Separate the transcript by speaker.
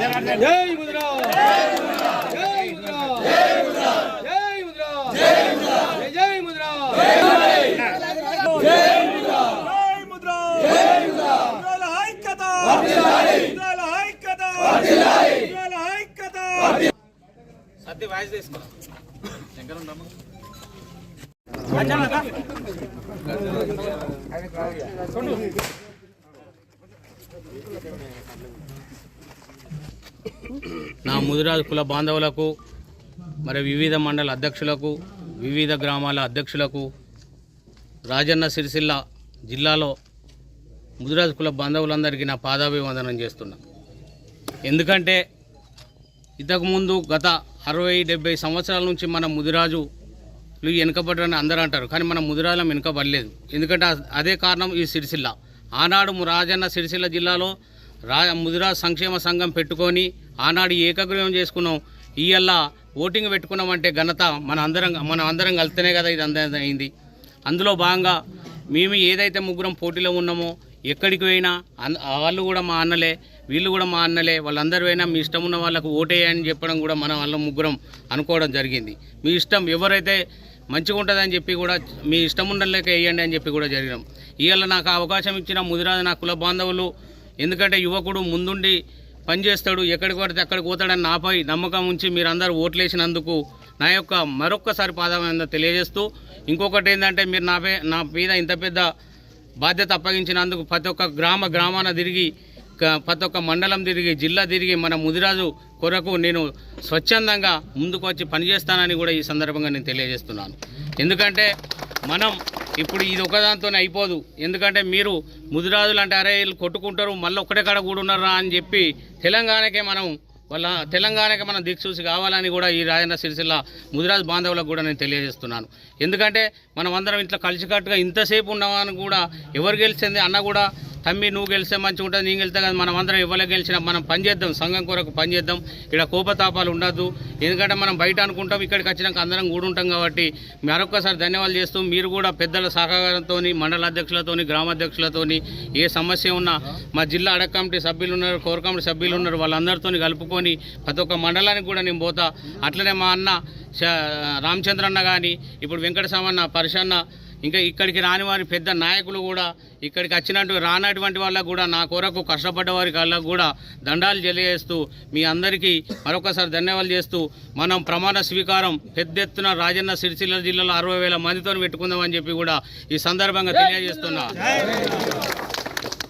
Speaker 1: జై ముద్రా జై ముద్రా జై ముద్రా జై జై ముద్రా
Speaker 2: ముద్రాల ఐక్యత ముద్రాల ఐక్యత ముద్రాల ఐక్యత
Speaker 3: సర్ది వాయిస్ తీసుకో నా ముదిరాజు కుల బాంధవులకు మరి వివిధ మండల అధ్యక్షులకు వివిధ గ్రామాల అధ్యక్షులకు రాజన్న సిరిసిల్ల జిల్లాలో ముదిరాజు కుల బాంధవులందరికీ నా పాదాభివందనం చేస్తున్నా. ఎందుకంటే ఇంతకుముందు గత అరవై డెబ్బై సంవత్సరాల నుంచి మన ముదిరాజు వెనుకబడ్డని అందరూ అంటారు. కానీ మన ముదిరాజులం వెనుకబడలేదు. ఎందుకంటే అదే కారణం ఈ సిరిసిల్ల. ఆనాడు రాజన్న సిరిసిల్ల జిల్లాలో రా ముదిరాజ్ సంక్షేమ సంఘం పెట్టుకొని ఆనాడు ఏకగ్రీవం చేసుకున్నాం. ఇయ్యల్లా ఓటింగ్ పెట్టుకున్నామంటే ఘనత మన అందరం మనం అందరం కలిస్తేనే కదా ఇది అందరం అయింది. అందులో భాగంగా మేము ఏదైతే ముగ్గురం పోటీలో ఉన్నామో ఎక్కడికి పోయినా అన్- వాళ్ళు కూడా మా అన్నలే వీళ్ళు కూడా మా అన్నలే వాళ్ళందరూ పోయినా మీ ఇష్టం ఉన్న వాళ్ళకు ఓటేయని చెప్పడం కూడా మన వాళ్ళ ముగ్గురం అనుకోవడం జరిగింది. మీ ఇష్టం ఎవరైతే మంచిగా ఉంటుందని చెప్పి కూడా మీ ఇష్టం ఉండలేక వేయండి అని చెప్పి కూడా జరిగినాం. ఇవాళ నాకు అవకాశం ఇచ్చిన ముదిరాజు నా కుల బాంధవులు ఎందుకంటే యువకుడు ముందుండి పనిచేస్తాడు ఎక్కడికి పడితే అక్కడికి పోతాడని నాపై నమ్మకం ఉంచి మీరందరూ ఓట్లేసినందుకు నా యొక్క మరొక్కసారి పాదమైన తెలియజేస్తూ ఇంకొకటి ఏంటంటే మీరు నాపై నా మీద ఇంత పెద్ద బాధ్యత అప్పగించినందుకు ప్రతి ఒక్క గ్రామ గ్రామాన తిరిగి ప్రతి ఒక్క మండలం తిరిగి జిల్లా తిరిగి మన ముదిరాజు కొరకు నేను స్వచ్ఛందంగా ముందుకు వచ్చి పనిచేస్తానని కూడా ఈ సందర్భంగా నేను తెలియజేస్తున్నాను. ఎందుకంటే మనం ఇప్పుడు ఇది ఒకదాంతోనే అయిపోదు. ఎందుకంటే మీరు ముదిరాజులు అంటే అరే వీళ్ళు కొట్టుకుంటారు మళ్ళీ ఒక్కటే కాడ కూడున్నారా అని చెప్పి తెలంగాణకే మనం వాళ్ళ తెలంగాణకి మనం దిక్సూసి కావాలని కూడా ఈ రాజన్న సిరిసిల్ల ముదిరాజు బాంధవులకు కూడా నేను తెలియజేస్తున్నాను. ఎందుకంటే మనం అందరం ఇంట్లో కలిసికట్టుగా ఇంతసేపు ఉన్నామని కూడా ఎవరు గెలిచింది అన్న కూడా తమ్మి నువ్వు గెలిస్తే మంచిగా ఉంటుంది నేను గెలిస్తే కానీ మనం అందరం ఎవరు గెలిచినా మనం పనిచేద్దాం సంఘం కొరకు పనిచేద్దాం ఇక్కడ కోపతాపాలు ఉండద్దు ఎందుకంటే మనం బయట అనుకుంటాం ఇక్కడికి వచ్చినాక అందరం కూడా ఉంటాం కాబట్టి. మరొకసారి ధన్యవాదాలు చేస్తూ మీరు కూడా పెద్దల సహకారంతో మండల అధ్యక్షులతో గ్రామాధ్యక్షులతోని ఏ సమస్య ఉన్నా మా జిల్లా అడగ కమిటీ సభ్యులు ఉన్నారు కోర్ కమిటీ సభ్యులు ఉన్నారు వాళ్ళందరితో కలుపుకొని ప్రతి ఒక్క మండలానికి కూడా నేను పోతా. అట్లనే మా అన్న శ- రామచంద్ర అన్న కానీ ఇప్పుడు వెంకటస్వామన్న పరిశన్న ఇంకా ఇక్కడికి రాని వారి పెద్ద నాయకులు కూడా ఇక్కడికి వచ్చినట్టు రానటువంటి వాళ్ళకు కూడా నా కొరకు కష్టపడ్డ వారికి వాళ్ళకు కూడా దండాలు తెలియజేస్తూ మీ అందరికీ మరొకసారి ధన్యవాదాలు చేస్తూ మనం ప్రమాణ స్వీకారం పెద్ద ఎత్తున రాజన్న సిరిసిల్ల జిల్లాలో అరవై వేల మందితో పెట్టుకుందామని చెప్పి కూడా ఈ సందర్భంగా తెలియజేస్తున్నా.